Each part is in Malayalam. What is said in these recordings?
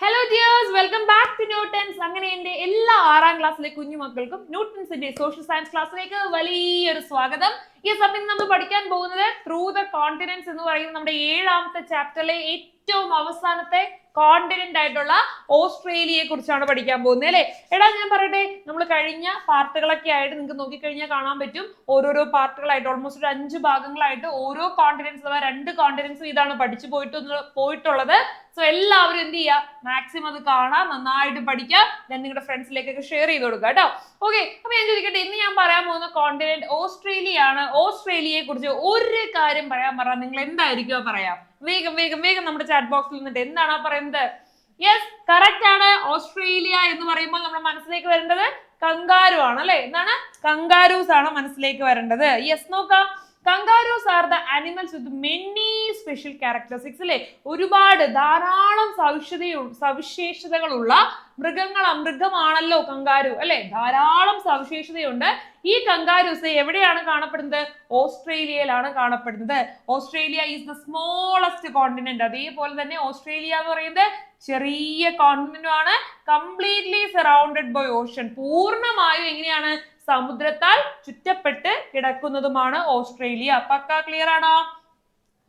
Hello dears welcome back to Newtons അങ്ങനെ എന്റെ എല്ലാ ആറാം ക്ലാസ്സിലെ കുഞ്ഞു മക്കൾക്കും ന്യൂട്ടൻസിന്റെ സോഷ്യൽ സയൻസ് ക്ലാസ്സിലേക്ക് വലിയൊരു സ്വാഗതം. ഈ സമയം നമ്മൾ പഠിക്കാൻ പോകുന്നത് ത്രൂ ദ കോണ്ടിനൻസ് എന്ന് പറയുന്ന നമ്മുടെ ഏഴാമത്തെ ചാപ്റ്ററിലെ ഏറ്റവും അവസാനത്തെ കോണ്ടിനെന്റ് ആയിട്ടുള്ള ഓസ്ട്രേലിയയെ കുറിച്ചാണ് പഠിക്കാൻ പോകുന്നത് അല്ലേ? എടാ ഞാൻ പറയട്ടെ നമ്മൾ കഴിഞ്ഞ പാർട്ടുകളൊക്കെ ആയിട്ട് നിങ്ങൾക്ക് നോക്കിക്കഴിഞ്ഞാൽ കാണാൻ പറ്റും. ഓരോരോ പാർട്ടുകളായിട്ട് ഓൾമോസ്റ്റ് ഒരു അഞ്ച് ഭാഗങ്ങളായിട്ട് ഓരോ കോണ്ടിനൻസ് അഥവാ രണ്ട് കോണ്ടിനൻസും ഇതാണ് പഠിച്ചു പോയിട്ട് പോയിട്ടുള്ളത്. സോ എല്ലാവരും എന്ത് ചെയ്യുക മാക്സിമം അത് കാണാം നന്നായിട്ട് പഠിക്കുക ഞാൻ നിങ്ങളുടെ ഫ്രണ്ട്സിലേക്കൊക്കെ ഷെയർ ചെയ്ത് കൊടുക്കുക കേട്ടോ. ഓക്കെ അപ്പൊ ഞാൻ ചോദിക്കട്ടെ ഇന്ന് ഞാൻ പറയാൻ പോകുന്ന കോണ്ടിനെന്റ് ഓസ്ട്രേലിയ ആണ് ഓസ്ട്രേലിയയെ കുറിച്ച് ഒരു കാര്യം പറയാൻ പറഞ്ഞാൽ നിങ്ങൾ എന്തായിരിക്കും പറയാം? വേഗം വേഗം വേഗം നമ്മുടെ ചാറ്റ് ബോക്സിൽ നിന്നിട്ട്. എന്താണോ പറയുന്നത്? യെസ് കറക്റ്റ് ആണ്. ഓസ്ട്രേലിയ എന്ന് പറയുമ്പോൾ നമ്മുടെ മനസ്സിലേക്ക് വരേണ്ടത് കങ്കാരു ആണ് അല്ലെ? എന്താണ്? കങ്കാരൂസ് ആണ് മനസ്സിലേക്ക് വരേണ്ടത്. യെസ് നോക്കാം. Kangaroos are the animals with many special characteristics അല്ലെ ഒരുപാട് ധാരാളം സവിശേഷതയു സവിശേഷതകളുള്ള മൃഗങ്ങൾ മൃഗമാണല്ലോ കങ്കാരു അല്ലെ? ധാരാളം സവിശേഷതയുണ്ട്. ഈ കങ്കാരൂസ് എവിടെയാണ് കാണപ്പെടുന്നത്? ഓസ്ട്രേലിയയിലാണ് കാണപ്പെടുന്നത്. Australia is the smallest continent അതേപോലെ തന്നെ ഓസ്ട്രേലിയ എന്ന് പറയുന്നത് ചെറിയ കോണ്ടിനെന്റും ആണ്. കംപ്ലീറ്റ്ലി സറൗണ്ടഡ് ബൈ ഓഷൻ പൂർണമായും എങ്ങനെയാണ്? സമുദ്രത്താൽ ചുറ്റപ്പെട്ട് കിടക്കുന്നതുമാണ് ഓസ്ട്രേലിയ. പക്ക ക്ലിയർ ആണോ?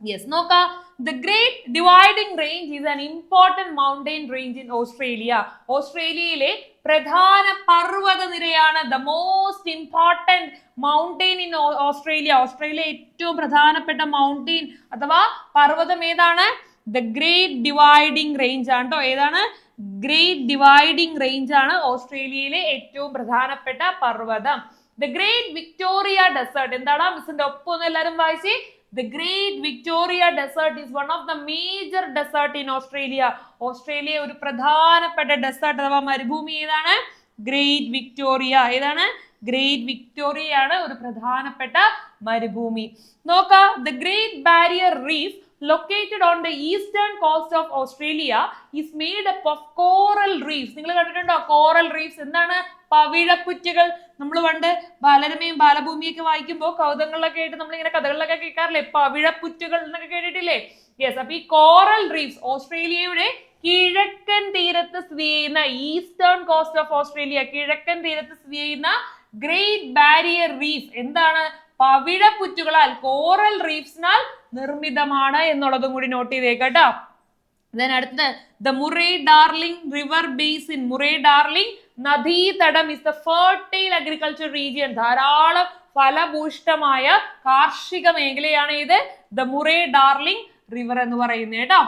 യെസ് നോക്കാം. The great dividing range is an important mountain range in Australia. ഓസ്ട്രേലിയയിലെ പ്രധാന പർവത നിരയാണ് the most important mountain in Australia. Australia ഏറ്റവും പ്രധാനപ്പെട്ട മൗണ്ടൻ അഥവാ പർവതം ഏതാണ്? ദ ഗ്രേറ്റ് ഡിവൈഡിംഗ് റേഞ്ച് ആണ് കേട്ടോ ഏതാണ്? ഗ്രേറ്റ് ഡിവൈഡിംഗ് റേഞ്ച് ആണ് ഓസ്ട്രേലിയയിലെ ഏറ്റവും പ്രധാനപ്പെട്ട പർവതം. ദ ഗ്രേറ്റ് വിക്ടോറിയ ഡെസേർട്ട് എന്താണ് മിസ്സിന്റെ ഒപ്പം ഒന്ന് എല്ലാവരും വായിച്ചേ? The great Victoria desert is one of the major desert in Australia Australia ഒരു പ്രധാനപ്പെട്ട ഡെസേർട്ട് അഥവാ മരുഭൂമി ഏതാണ്? ഗ്രേറ്റ് വിക്ടോറിയ ഏതാണ്? ഗ്രേറ്റ് വിക്ടോറിയ ആണ് ഒരു പ്രധാനപ്പെട്ട മരുഭൂമി. നോക്കാം the great barrier reef located on the eastern coast of Australia is made up of coral reefs നിങ്ങൾ കണ്ടിട്ടുണ്ടോ? കോറൽ റീഫ്സ് എന്താണ്? പവിഴപ്പുറ്റുകൾ നമ്മൾ പണ്ട് ബാലരമയും ബാലഭൂമിയൊക്കെ വായിക്കുമ്പോൾ കൗതങ്ങളിലൊക്കെ ആയിട്ട് നമ്മൾ ഇങ്ങനെ കഥകളിലൊക്കെ കേൾക്കാറില്ലേ? പവിഴപ്പുറ്റുകൾ എന്നൊക്കെ കേട്ടിട്ടില്ലേ? യെസ് അപ്പൊ ഈ കോറൽ റീഫ്സ് ഓസ്ട്രേലിയയുടെ കിഴക്കൻ തീരത്ത് സ്ഥിതി ചെയ്യുന്ന ഈസ്റ്റേൺ കോസ്റ്റ് ഓഫ് ഓസ്ട്രേലിയ കിഴക്കൻ തീരത്ത് സ്ഥിതി ചെയ്യുന്ന ഗ്രേറ്റ് ബാരിയർ റീഫ് എന്താണ്? പവിഴപ്പുറ്റുകളാൽ കോറൽ റീഫ്സിനാൽ നിർമ്മിതമാണ് എന്നുള്ളതും കൂടി നോട്ട് ചെയ്തേക്കട്ടോ ദെൻ അടുത്തത് the Murray Darling river basin Murray Darling നദീതടം is the fertile agriculture region ധാരാളം ഫലഭൂഷ്ടമായ കാർഷിക മേഖലയാണ് ഇത്. ദ മുറേ ഡാർലിംഗ് റിവർ എന്ന് പറയുന്നത് കേട്ടോ.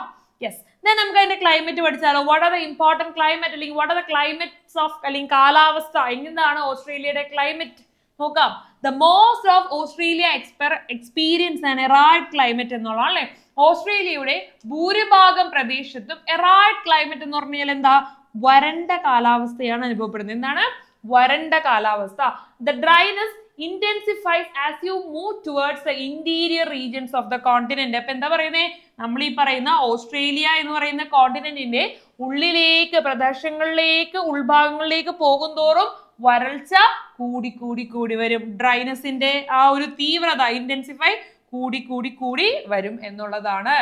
യെസ് ദെൻ നമുക്ക് അതിന്റെ climate പഠിച്ചാലോ. What are the important climate അല്ലെങ്കിൽ what are the climates of അല്ലെങ്കിൽ കാലാവസ്ഥ? എന്താണ് ഓസ്ട്രേലിയയുടെ ക്ലൈമറ്റ് നോക്കാം. The most of Australia exper experience and arid climate എന്നുള്ളതാണ് അല്ലേ? ഓസ്ട്രേലിയയുടെ ഭൂരിഭാഗം പ്രദേശത്തും എറായ്ഡ് ക്ലൈമറ്റ് എന്ന് പറഞ്ഞാൽ എന്താ? വരണ്ട കാലാവസ്ഥയാണ് അനുഭവപ്പെടുന്നത്. എന്താണ്? വരണ്ട കാലാവസ്ഥ. The dryness intensifies as you move towards the interior regions of the continent അപ്പൊ എന്താ പറയുന്നത് നമ്മൾ ഈ പറയുന്ന ഓസ്ട്രേലിയ എന്ന് പറയുന്ന കോണ്ടിനെന്റിന്റെ ഉള്ളിലേക്ക് പ്രദേശങ്ങളിലേക്ക് ഉൾഭാഗങ്ങളിലേക്ക് പോകും തോറും വരൾച്ച കൂടി കൂടി കൂടി വരും. ഡ്രൈനസിന്റെ ആ ഒരു തീവ്രത ഇന്റൻസിഫൈ കൂടി കൂടി കൂടി വരും എന്നുള്ളതാണ്.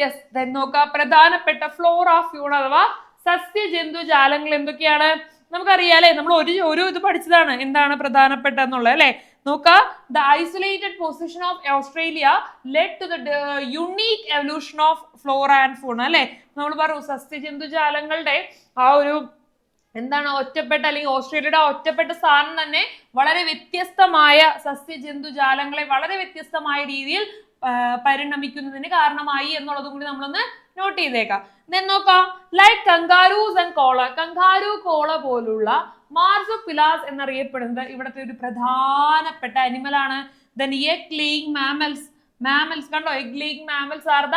യെസ് ദെൻ പ്രധാനപ്പെട്ട ഓഫ് ഫ്യൂൺ അഥവാ സസ്യ ജന്തു സസ്യജന്തുജാലങ്ങൾ എന്തൊക്കെയാണ്? നമുക്കറിയാലേ നമ്മൾ ഒരു ഒരു ഇത് പഠിച്ചതാണ്. എന്താണ് പ്രധാനപ്പെട്ട എന്നുള്ളത് അല്ലെ? നോക്കാം. The isolated position of Australia led to the unique evolution of flora and fauna അല്ലെ? നമ്മൾ പറഞ്ഞു സസ്യജന്തുജാലങ്ങളുടെ ആ ഒരു എന്താണ് ഒറ്റപ്പെട്ട അല്ലെങ്കിൽ ഓസ്ട്രേലിയയുടെ ഒറ്റപ്പെട്ട സ്ഥാനം തന്നെ വളരെ വ്യത്യസ്തമായ സസ്യജന്തുജാലങ്ങളെ വളരെ വ്യത്യസ്തമായ രീതിയിൽ പരിണമിക്കുന്നതിന് കാരണമായി എന്നുള്ളതും കൂടി നമ്മളൊന്ന് നോട്ട് ചെയ്തേക്കാം. ദെൻ നോക്കാം. Like kangaroos and koala kangaroo koala പോലുള്ള മാർസോ പിലാസ് എന്നറിയപ്പെടുന്നത് ഇവിടുത്തെ ഒരു പ്രധാനപ്പെട്ട അനിമൽ ആണ്. മാമൽസ് മാമൽസ് കണ്ടോ? Egg laying mammals are the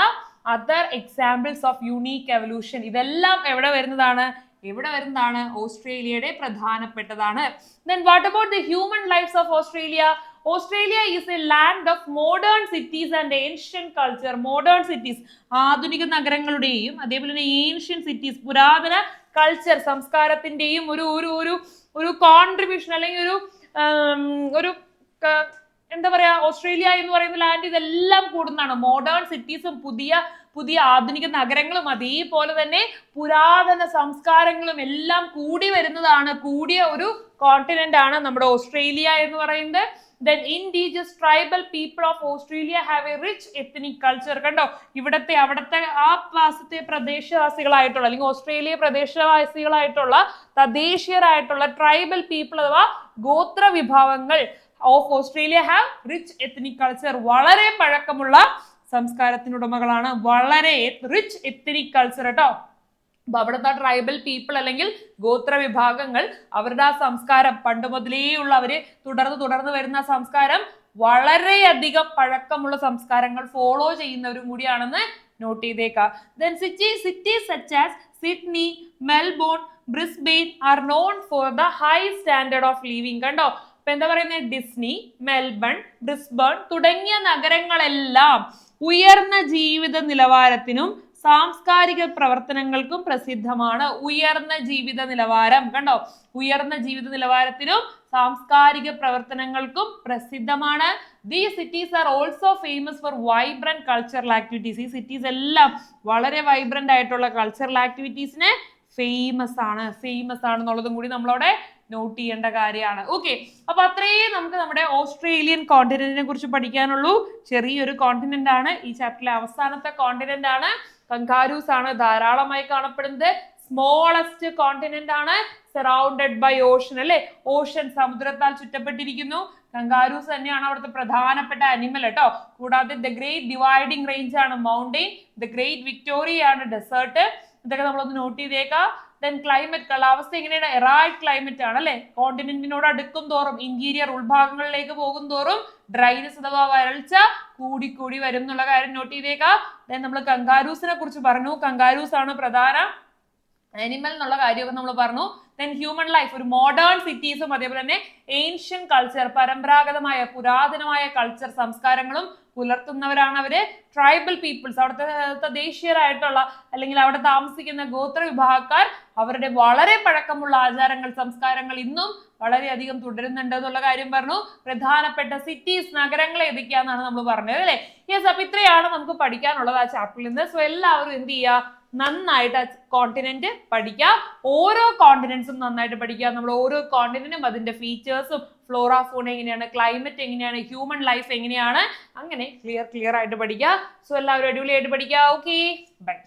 other examples of unique evolution ഇതെല്ലാം എവിടെ വരുന്നതാണ്? എവിടെ വരുന്നതാണ് ഓസ്ട്രേലിയയുടെ പ്രധാനപ്പെട്ടതാണ്. Then what about the human lifes of Australia Australia is a land of modern cities and ancient culture modern cities ആധുനിക നഗരങ്ങളുടെയും അതേപോലെ തന്നെ ഏൻഷ്യൻ സിറ്റീസ് പുരാതന കൾച്ചർ സംസ്കാരത്തിന്റെയും ഒരു ഒരു ഒരു ഒരു കോൺട്രിബ്യൂഷൻ അല്ലെങ്കിൽ ഒരു ഒരു എന്താ പറയാ ഓസ്ട്രേലിയ എന്ന് പറയുന്ന ലാൻഡ് ഇതെല്ലാം കൂടുന്നതാണ്. മോഡേൺ സിറ്റീസും പുതിയ പുതിയ ആധുനിക നഗരങ്ങളും അതേപോലെ തന്നെ പുരാതന സംസ്കാരങ്ങളും എല്ലാം കൂടി വരുന്നതാണ് കൂടിയ ഒരു കോണ്ടിനെന്റ് ആണ് നമ്മുടെ ഓസ്ട്രേലിയ എന്ന് പറയുന്നത്. Then indigenous tribal people of Australia have a rich ethnic culture കണ്ടോ? ഇവിടത്തെ അവിടുത്തെ ആ വാസത്തെ പ്രദേശവാസികളായിട്ടുള്ള അല്ലെങ്കിൽ ഓസ്ട്രേലിയ പ്രദേശവാസികളായിട്ടുള്ള തദ്ദേശീയരായിട്ടുള്ള ട്രൈബൽ പീപ്പിൾ അഥവാ ഗോത്ര വിഭാഗങ്ങൾ of Australia have rich ethnic culture വളരെ പഴക്കമുള്ള സംസ്കാരത്തിനുടമകളാണ് വളരെ റിച്ച് എത്തനിക് കൾച്ചർ കേട്ടോ അപ്പൊ അവിടുത്തെ ട്രൈബൽ പീപ്പിൾ അല്ലെങ്കിൽ ഗോത്ര വിഭാഗങ്ങൾ അവരുടെ ആ സംസ്കാരം. പണ്ട് മുതലേ ഉള്ളവര് തുടർന്ന് തുടർന്ന് വരുന്ന സംസ്കാരം വളരെയധികം പഴക്കമുള്ള സംസ്കാരങ്ങൾ ഫോളോ ചെയ്യുന്നവരും കൂടിയാണെന്ന് നോട്ട് ചെയ്തേക്കാം. Then city city such as Sydney Melbourne Brisbane are known for the high standard of living കണ്ടോ? ഇപ്പൊ എന്താ പറയുന്നത് ഡിസ്നി മെൽബൺ ബ്രിസ്ബേൺ തുടങ്ങിയ നഗരങ്ങളെല്ലാം ഉയർന്ന ജീവിത നിലവാരത്തിനും സാംസ്കാരിക പ്രവർത്തനങ്ങൾക്കും പ്രസിദ്ധമാണ് ഉയർന്ന ജീവിത നിലവാരം. കണ്ടോ? ഉയർന്ന ജീവിത നിലവാരത്തിനും സാംസ്കാരിക പ്രവർത്തനങ്ങൾക്കും പ്രസിദ്ധമാണ്. The cities are also famous for vibrant cultural activities ഈ സിറ്റീസ് എല്ലാം വളരെ വൈബ്രന്റ് ആയിട്ടുള്ള കൾച്ചറൽ ആക്ടിവിറ്റീസിന് ഫേമസ് ആണ്. ഫേമസ് ആണെന്നുള്ളതും കൂടി നമ്മളവിടെ നോട്ട് ചെയ്യേണ്ട കാര്യമാണ്. ഓക്കെ അപ്പൊ അത്രയും നമുക്ക് നമ്മുടെ ഓസ്ട്രേലിയൻ കോണ്ടിനെന്റിനെ കുറിച്ച് പഠിക്കാനുള്ളൂ. ചെറിയൊരു കോണ്ടിനെന്റ് ആണ്. ഈ ചാപ്റ്ററിലെ അവസാനത്തെ കോണ്ടിനെന്റ് ആണ്. കങ്കാരൂസ് ആണ് ധാരാളമായി കാണപ്പെടുന്നത്. സ്മോളസ്റ്റ് കോണ്ടിനെന്റ് ആണ് സറൗണ്ടഡ് ബൈ ഓഷൻ അല്ലെ? ഓഷൻ സമുദ്രത്താൽ ചുറ്റപ്പെട്ടിരിക്കുന്നു. കങ്കാരൂസ് തന്നെയാണ് അവിടുത്തെ പ്രധാനപ്പെട്ട അനിമൽ കേട്ടോ. കൂടാതെ ദ ഗ്രേറ്റ് ഡിവൈഡിംഗ് റേഞ്ച് ആണ് മൗണ്ടെയിൻ ദ ഗ്രേറ്റ് വിക്ടോറിയ ആണ് ഡെസേർട്ട് ഇതൊക്കെ നമ്മളൊന്ന് നോട്ട് ചെയ്തേക്കാം. ദെൻ ക്ലൈമറ്റ് കാലാവസ്ഥ എങ്ങനെയാണ്? എറായിഡ് ക്ലൈമറ്റ് ആണ് അല്ലെ? കോണ്ടിനെന്റിനോട് അടുക്കും തോറും ഇന്റീരിയർ ഉൾഭാഗങ്ങളിലേക്ക് പോകും തോറും ഡ്രൈനസ് അഥവാ വരൾച്ച കൂടി കൂടി വരും എന്നുള്ള കാര്യം നോട്ട് ചെയ്തേക്കാം. ദെൻ നമ്മൾ കങ്കാരൂസിനെ കുറിച്ച് പറഞ്ഞു. കങ്കാരൂസ് ആണ് പ്രധാന അനിമൽ എന്നുള്ള കാര്യമൊക്കെ നമ്മൾ പറഞ്ഞു. ദെൻ ഹ്യൂമൻ ലൈഫ് ഒരു മോഡേൺ സിറ്റീസും അതേപോലെ തന്നെ ഏൻഷ്യൻ കൾച്ചർ പരമ്പരാഗതമായ പുരാതനമായ കൾച്ചർ സംസ്കാരങ്ങളും പുലർത്തുന്നവരാണ് അവർ. ട്രൈബൽ പീപ്പിൾസ് അവിടുത്തെ തദ്ദേശീയരായിട്ടുള്ള അല്ലെങ്കിൽ അവിടെ താമസിക്കുന്ന ഗോത്ര വിഭാഗക്കാർ അവരുടെ വളരെ പഴക്കമുള്ള ആചാരങ്ങൾ സംസ്കാരങ്ങൾ ഇന്നും വളരെയധികം തുടരുന്നുണ്ട് എന്നുള്ള കാര്യം പറഞ്ഞു. പ്രധാനപ്പെട്ട സിറ്റീസ് നഗരങ്ങൾ ഏതൊക്കെയാണെന്നാണ് നമ്മൾ പറഞ്ഞത് അല്ലേ? യെസ് അപ്പൊ ഇത്രയാണ് നമുക്ക് പഠിക്കാനുള്ളത് ആ ചാപ്റ്ററിൽ നിന്ന്. സോ എല്ലാവരും എന്ത് ചെയ്യുക? നന്നായിട്ട് കോണ്ടിനെന്റ് പഠിക്കുക. ഓരോ കോണ്ടിനെന്റ്സും നന്നായിട്ട് പഠിക്കുക. നമ്മൾ ഓരോ കോണ്ടിനെന്റും അതിന്റെ ഫീച്ചേഴ്സും ഫ്ലോറ ഫോൺ എങ്ങനെയാണ് ക്ലൈമറ്റ് എങ്ങനെയാണ് ഹ്യൂമൻ ലൈഫ് എങ്ങനെയാണ് അങ്ങനെ ക്ലിയർ ക്ലിയർ ആയിട്ട് പഠിക്കുക. സോ എല്ലാവരും അടിപൊളിയായിട്ട് പഠിക്കുക. Okay bye